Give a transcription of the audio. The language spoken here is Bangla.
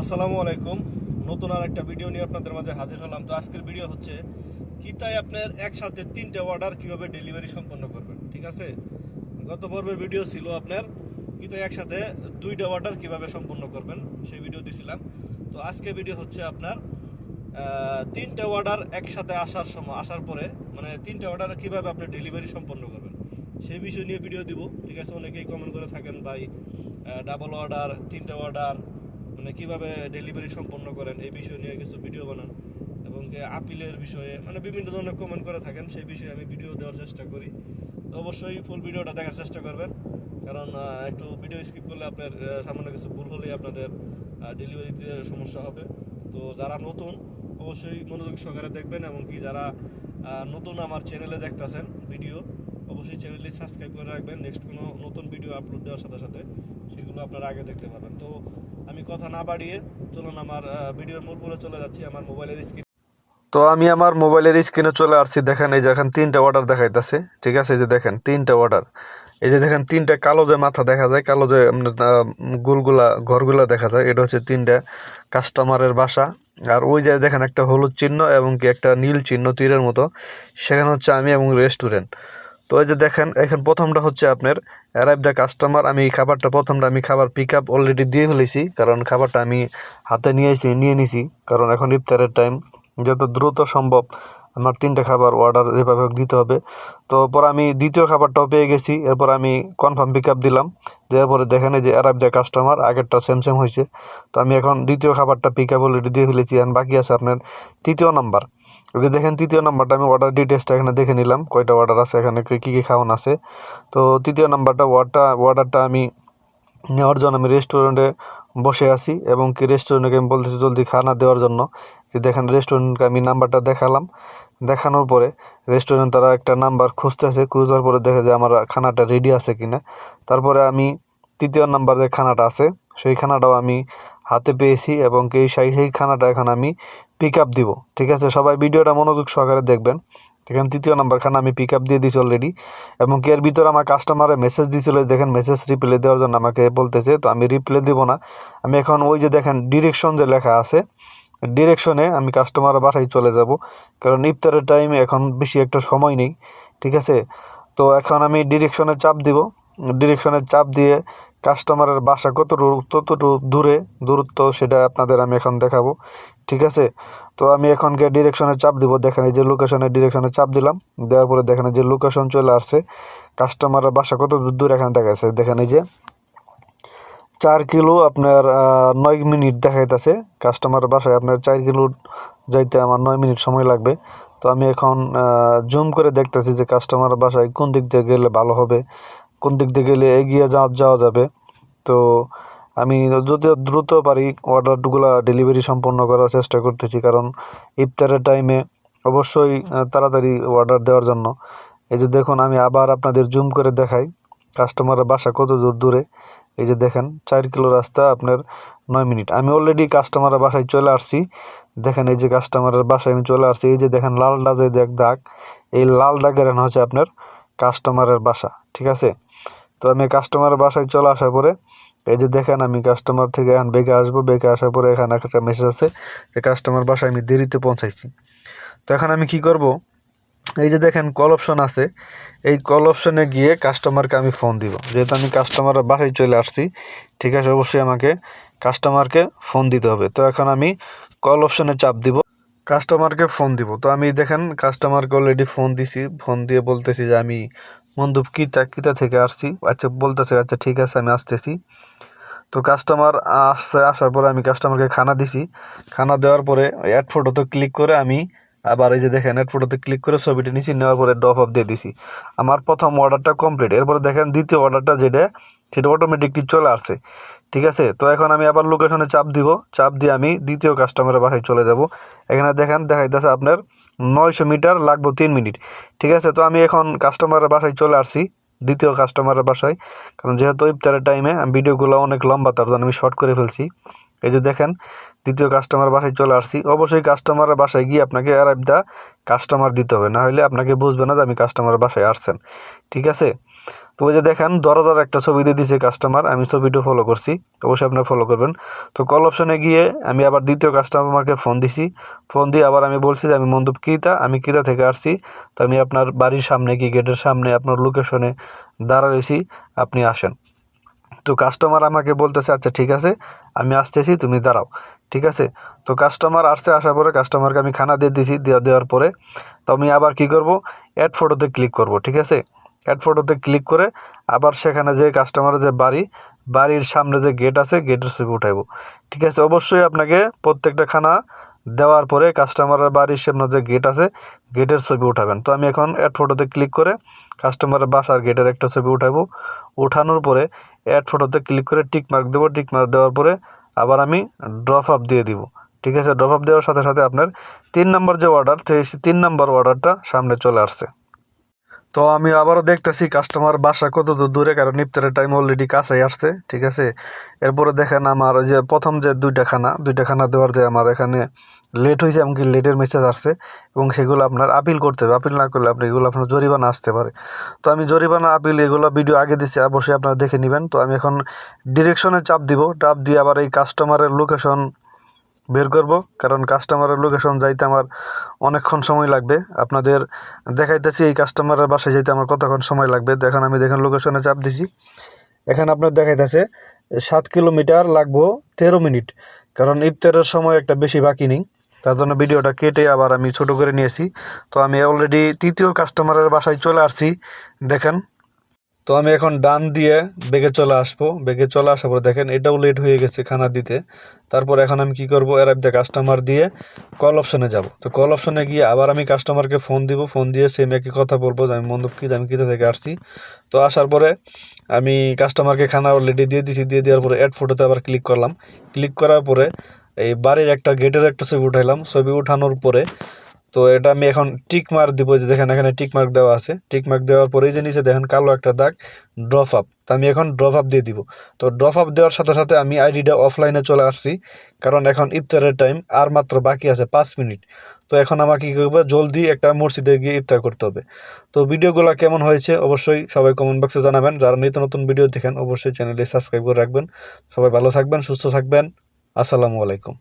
আসসালামু আলাইকুম। নতুন আর একটা ভিডিও নিয়ে আপনাদের মাঝে হাজির হলাম। তো আজকের ভিডিও হচ্ছে, কিতায় আপনার একসাথে তিনটে অর্ডার কীভাবে ডেলিভারি সম্পন্ন করবেন, ঠিক আছে? গত পর্বের ভিডিও ছিল আপনার, কিতায় একসাথে দুইটা অর্ডার কীভাবে সম্পন্ন করবেন, সেই ভিডিও দিছিলাম। তো আজকে ভিডিও হচ্ছে আপনার তিনটে অর্ডার একসাথে আসার সময়, আসার পরে মানে তিনটে অর্ডার কীভাবে আপনি ডেলিভারি সম্পন্ন করবেন, সেই বিষয় নিয়ে ভিডিও দিব, ঠিক আছে? অনেকেই কমেন্ট করে থাকেন, ভাই ডাবল অর্ডার তিনটে অর্ডার মানে কীভাবে ডেলিভারি সম্পন্ন করেন, এই বিষয় নিয়ে কিছু ভিডিও বানান এবং আপিলের বিষয়ে মানে বিভিন্ন ধরনের কমেন্ট করে থাকেন, সেই বিষয়ে আমি ভিডিও দেওয়ার চেষ্টা করি। তো অবশ্যই ফুল ভিডিওটা দেখার চেষ্টা করবেন, কারণ একটু ভিডিও স্কিপ করলে আপনার সামান্য কিছু ভুল হলেই আপনাদের ডেলিভারিতে সমস্যা হবে। তো যারা নতুন, অবশ্যই মনোযোগ সহকারে দেখবেন এবং কি যারা নতুন আমার চ্যানেলে দেখতেছেন ভিডিও অবশ্যই চ্যানেলটি সাবস্ক্রাইব করে রাখবেন। নতুন ভিডিও আপলোড দেওয়ার সাথে সাথে সেগুলো আপনারা আগে দেখতে পাবেন তো আমি কথা না বাড়িয়ে চলুন আমার ভিডিওর মূল পরে চলে যাচ্ছি আমার মোবাইলের স্ক্রিন তো আমি আমার মোবাইলের স্ক্রিনে চলে আসছি। দেখেন এই যে এখন তিনটা অর্ডার দেখাইতেছে, ঠিক আছে? এই যে দেখেন তিনটা অর্ডার এই যে দেখেন তিনটা কালো যে মাথা দেখা যায়, কালো যে গোলগুলা, ঘরগুলা দেখা যায়, এটা হচ্ছে তিনটা কাস্টমারের বাসা। আর ওই যে দেখেন একটা হলুদ চিহ্ন এবং কি একটা নীল চিহ্ন তীরের মতো। সেখানে হচ্ছে আমি এবং রেস্টুরেন্ট তো এই যে দেখেন, এখন প্রথমটা হচ্ছে আপনার অ্যারাইভ দ্য কাস্টমার আমি খাবারটা প্রথমটা আমি খাবার পিক আপ অলরেডি দিয়ে ফেলেছি, কারণ খাবারটা আমি হাতে নিয়ে এসেছি নিয়ে নিছি, কারণ এখন ইফতারের টাইম যত দ্রুত সম্ভব আমার তিনটে খাবার অর্ডার হোক দিতে হবে। তো পর আমি দ্বিতীয় খাবারটাও পেয়ে গেছি, এরপর আমি কনফার্ম পিক আপ দিলাম, দেওয়ার পরে দেখেন যে অ্যারাইভ দ্য কাস্টমার আগেরটা সেম সেম হয়েছে। তো আমি এখন দ্বিতীয় খাবারটা পিক আপ অলরেডি দিয়ে ফেলেছি আর বাকি আছে আপনার তৃতীয় নাম্বার যে দেখেন তৃতীয় নাম্বারটা, আমি অর্ডার ডিটেলসটা এখানে দেখে নিলাম, কয়টা অর্ডার আছে এখানে, কী কী খাওয়ান আছে। তো তৃতীয় নাম্বারটা অর্ডারটা অর্ডারটা আমি নেওয়ার জন্য আমি রেস্টুরেন্টে বসে আছি এবং কি রেস্টুরেন্টকে আমি বলতেছি জলদি খানা দেওয়ার জন্য। যে দেখেন রেস্টুরেন্টকে আমি নাম্বারটা দেখালাম। দেখানোর পরে রেস্টুরেন্ট তারা একটা নাম্বার খুঁজতেছে, খুঁজার পরে দেখে যে আমার খানাটা রেডি আছে কিনা। তারপরে আমি তৃতীয় নাম্বার যে খানাটা আছে, সেই খানাটাও আমি হাতে পেয়েছি এবং কি সেই খানাটা এখন আমি পিক আপ দিব, ঠিক আছে? সবাই ভিডিওটা মনোযোগ সহকারে দেখবেন। এখানে তৃতীয় নাম্বার খানা আমি পিক আপ দিয়ে দিয়েছি অলরেডি এবং কি এর ভিতরে আমার কাস্টমারে মেসেজ দিয়েছিল দেখেন মেসেজ রিপ্লে দেওয়ার জন্য আমাকে বলতেছে, তো আমি রিপ্লে দিব না। আমি এখন ওই যে দেখেন ডিরেকশন যে লেখা আছে ডিরেকশনে আমি কাস্টমারের বাসায় চলে যাব। কারণ ইফতারের টাইমে এখন বেশি একটা সময় নেই, ঠিক আছে? তো এখন আমি ডিরেকশনে চাপ দিব। ডিরেকশনে চাপ দিয়ে কাস্টমারের বাসা কতটুকু কতটুকু দূরে দূরত্ব সেটা আপনাদের আমি এখন দেখাবো, ঠিক আছে? তো আমি এখন গিয়ে ডিরেকশনে চাপ দিব, দেখেন এই যে লোকেশনের ডিরেকশনে চাপ দিলাম, দেওয়ার পরে দেখেন যে লোকেশন চলে আসছে কাস্টমারের বাসা কত দূর এখানে দেখা যাচ্ছে দেখেন এই যে চার কিলো আপনার নয় মিনিট দেখাইতেছে কাস্টমারের বাসায় আপনার চার কিলো যাইতে আমার নয় মিনিট সময় লাগবে, তো আমি এখন জুম করে দেখতেছি যে কাস্টমারের বাসায় কোন দিক দিয়ে গেলে ভালো হবে, কোন দিক দিয়ে গেলে এগিয়ে যাওয়া যাওয়া যাবে তো আমি যত দ্রুত পারি অর্ডারগুলো ডেলিভারি সম্পন্ন করার চেষ্টা করতেছি, কারণ ইফতারের টাইমে অবশ্যই তাড়াতাড়ি অর্ডার দেওয়ার জন্য। এই যে দেখুন, আমি আবার আপনাদের জুম করে দেখাই। কাস্টমারের বাসা কত দূর দূরে? এই যে দেখেন, চার কিলো রাস্তা আপনার নয় মিনিট। আমি অলরেডি কাস্টমারের বাসায় চলে আসছি। দেখেন, এই যে কাস্টমারের বাসায় আমি চলে আসছি। এই যে দেখেন, লাল দাগে দেখ দাগ। এই লাল দাগের হচ্ছে আপনার কাস্টমারের বাসা, ঠিক আছে? তো আমি কাস্টমারের বাসায় চলে আসার পরে এই যে দেখেন আমি কাস্টমার থেকে এখন বেগে আসব, বেগে আসার পরে এখানে একটা মেসেজ আছে যে কাস্টমার বাসায় আমি দেরিতে পৌঁছাইছি। তো এখন আমি কি করব? এই যে দেখেন কল অপশন আছে। এই কল অপশনে গিয়ে কাস্টমারকে আমি ফোন দিব। যেহেতু আমি কাস্টমারের বাসায় চলে আসছি, ঠিক আছে, অবশ্যই আমাকে কাস্টমারকে ফোন দিতে হবে। তো এখন আমি কল অপশনে চাপ দিব। কাস্টমারকে ফোন দিব। তো আমি দেখেন কাস্টমারকে অলরেডি ফোন দিছি। ফোন দিয়ে বলতেছি যে, আমি মন্দুপ কিতা কিতা থেকে আসছি? আচ্ছা বলতেছে আচ্ছা ঠিক আছে, আমি আসতেছি। তো কাস্টমার আসতে আসার পরে আমি কাস্টমারকে খানা দিছি। খানা দেওয়ার পরে অ্যাড ফটোতে ক্লিক করে আমি আবার এই যে দেখেন অ্যাড ফটোতে ক্লিক করে ছবিটি নিছি নেওয়ার পরে ডপ অফ দিয়ে দিছি। আমার প্রথম অর্ডারটা কমপ্লিট এরপরে দেখেন দ্বিতীয় অর্ডারটা যেটা, সেটা অটোমেটিকলি চলে আসছে। ঠিক আছে? তো এখন আমি আবার লোকেশনে চাপ দিব। চাপ দিয়ে আমি দ্বিতীয় কাস্টমারের বাসায় চলে যাব। এখানে দেখেন, দেখাইতেছে আপনার নয়শো মিটার লাগবে তিন মিনিট। ঠিক আছে? তো আমি এখন কাস্টমারের বাসায় চলে আসছি, দ্বিতীয় কাস্টমারের বাসায়। কারণ যেহেতু ইফতারের টাইমে আমি ভিডিওগুলো অনেক লম্বা, তার জন্য আমি শর্ট করে ফেলছি। এই যে দেখেন, দ্বিতীয় কাস্টমার বাসায় চলে আসছি। অবশ্যই কাস্টমারের বাসায় গিয়ে আপনাকে দা কাস্টমার দিতে হবে। না হলে আপনাকে বুঝবে না যে আমি কাস্টমারের বাসায় আসছেন। ঠিক আছে? তো ওই যে দেখেন, দরজার একটা ছবি দিয়ে দিয়েছে কাস্টমার আমি ছবিটা ফলো করছি, অবশ্যই আপনারা ফলো করবেন। তো কল অপশনে গিয়ে আমি আবার দ্বিতীয় কাস্টমারকে ফোন দিছি ফোন দিয়ে আবার আমি বলছি যে, আমি মন্দুপ কিতা, আমি কিতা থেকে আসছি? তো আমি আপনার বাড়ির সামনে, কি গেটের সামনে, আপনার লোকেশনে দাঁড়া রয়েছি আপনি আসেন। তো কাস্টমার আমাকে বলতেছে আচ্ছা ঠিক আছে, আমি আসতেছি, তুমি দাঁড়াও। ঠিক আছে? তো কাস্টমার আসতে আসার পরে কাস্টমারকে আমি খানা দিয়ে দেওয়া দেওয়ার পরে। তো আমি আবার কি করব? অ্যাড ফটোতে ক্লিক করব, ঠিক আছে? অ্যাড ফটোতে ক্লিক করে আবার সেখানে যে কাস্টমারের যে বাড়ি, বাড়ির সামনে যে গেট আছে গেটের ছবি উঠাইবো। ঠিক আছে, অবশ্যই আপনাকে প্রত্যেকটা খানা দেওয়ার পরে কাস্টমারের বাড়ির সামনে যে গেট আছে গেটের ছবি উঠাবেন। তো আমি এখন অ্যাড ফটোতে ক্লিক করে কাস্টমারের বাসার গেটের একটা ছবি উঠাবো উঠানোর পরে অ্যাড ফটোতে ক্লিক করে টিক মার্ক দেবো। টিক মার্ক দেওয়ার পরে আবার আমি ড্রপ আপ দিয়ে দিব। ঠিক আছে ড্রপ আপ দেওয়ার সাথে সাথে আপনার তিন নম্বর যে অর্ডার সেই তিন নম্বর অর্ডারটা সামনে চলে আসছে। তো আমি আবারও দেখতেছি কাস্টমার বাসা কত দূর দূরে কারণ ইফতারের টাইম অলরেডি কাছেই আসছে, ঠিক আছে? এরপরে দেখেন আমার ওই যে প্রথম যে দুইটা খানা দুইটা খানা দেওয়ার যে আমার এখানে লেট হয়েছে এমনকি লেটের মেসেজ আসছে এবং সেগুলো আপনার আপিল করতে হবে। আপিল না করলে আপনি এগুলো আপনার জরিমানা আসতে পারে। তো আমি জরিমানা আপিল এগুলো ভিডিও আগে দিচ্ছি অবশ্যই আপনারা দেখে নেবেন। তো আমি এখন ডিরেকশনে চাপ দিব। চাপ দিয়ে আবার এই কাস্টমারের লোকেশন বের করব, কারণ কাস্টমারের লোকেশন যাইতে আমার অনেকক্ষণ সময় লাগবে। আপনাদের দেখাইতেছি এই কাস্টমারের বাসায় যেতে আমার কতক্ষণ সময় লাগবে। দেখেন, আমি দেখেন লোকেশনে চাপ দিছি। এখানে আপনার দেখাইতেছে, সাত কিলোমিটার লাগবো তেরো মিনিট, কারণ ইফতারের সময় একটা বেশি বাকি নেই। তার জন্য ভিডিওটা কেটে আবার আমি ছোট করে নিয়েছি। তো আমি অলরেডি তৃতীয় কাস্টমারের বাসায় চলে আসছি। দেখেন তো আমি এখন ডান দিয়ে বেগে চলে আসব। বেগে চলে আসার পরে দেখেন, এটাও লেট হয়ে গেছে খানা দিতে। তারপর এখন আমি কি করব? এর দ্য কাস্টমার দিয়ে কল অপশনে যাব। তো কল অপশনে গিয়ে আবার আমি কাস্টমারকে ফোন দিব। ফোন দিয়ে সেম একই কথা বলব যে, আমি মন্দপ কি, আমি কিতা থেকে আসছি? তো আসার পরে আমি কাস্টমারকে খানা অলরেডি দিয়ে দিছি। দিয়ে দেওয়ার পরে অ্যাড ফটোতে আবার ক্লিক করলাম। ক্লিক করার পরে এই বাড়ির একটা গেটের একটা ছবি উঠাইলাম। ছবি উঠানোর পরে তো এটা আমি এখন টিক মার্ক দিব যে দেখেন এখানে টিক মার্ক দেওয়া আছে। টিক মার্ক দেওয়ার পরেই যে নিচে দেখেন কালো একটা দাগ ড্রপ আপ তো আমি এখন ড্রপ আপ দিয়ে দিব। তো ড্রপ আপ দেওয়ার সাথে সাথে আমি আইডিটা অফলাইনে চলে আসছি। কারণ এখন ইফতারের টাইম আর মাত্র বাকি আছে পাঁচ মিনিট। তো এখন আমাকে কী করবে? জলদি একটা মসজিদে গিয়ে ইফতার করতে হবে। তো ভিডিওগুলো কেমন হয়েছে অবশ্যই সবাই কমেন্ট বক্সে জানাবেন। যারা নিত্য নতুন ভিডিও দেখেন, অবশ্যই চ্যানেলটি সাবস্ক্রাইব করে রাখবেন। সবাই ভালো থাকবেন, সুস্থ থাকবেন। আসসালামু আলাইকুম।